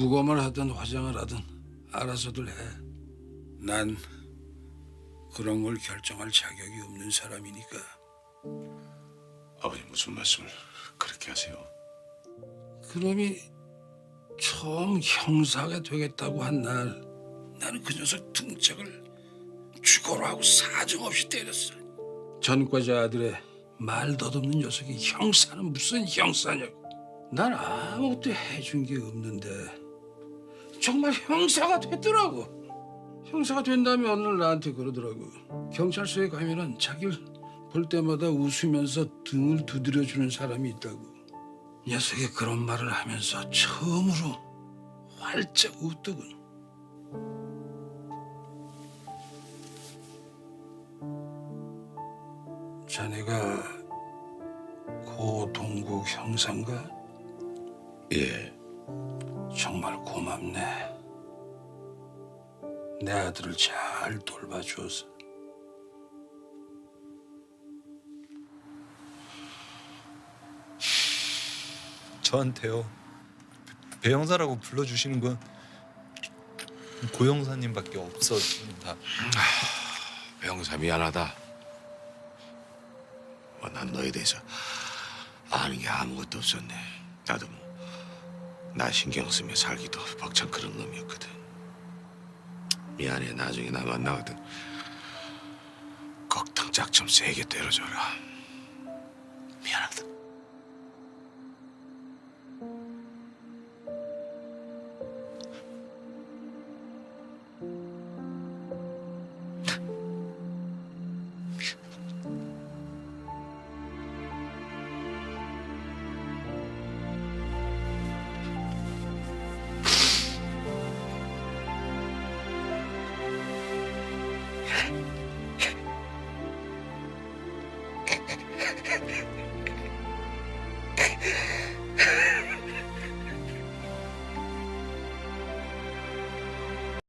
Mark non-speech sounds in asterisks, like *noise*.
부검을 하든 화장을 하든 알아서들 해. 난 그런 걸 결정할 자격이 없는 사람이니까. 아버님 무슨 말씀을 그렇게 하세요? 그놈이 처음 형사가 되겠다고 한 날 나는 그 녀석 등짝을 죽어라 하고 사정없이 때렸어. 전과자 아들의 말 덧없는 녀석이 형사는 무슨 형사냐고. 난 아무것도 해준 게 없는데 정말 형사가 됐더라고. 형사가 된 다음에 어느 날 나한테 그러더라고. 경찰서에 가면은 자기를 볼 때마다 웃으면서 등을 두드려주는 사람이 있다고. 녀석이 그런 말을 하면서 처음으로 활짝 웃더군. 자네가 고동국 형사인가? 예. 정말 고맙네. 내 아들을 잘 돌봐줘서. 저한테요. 배영사라고 불러주시는 건 고영사님밖에 없었습니다. 병사 미안하다. 뭐 난 너에 대해서 아는 게 아무것도 없었네. 나도 뭐 나 신경 쓰며 살기도 벅찬 그런 놈이었거든. 미안해. 나중에 나 만나거든. 꼭 등짝 좀 세게 때려줘라. Okay. *laughs*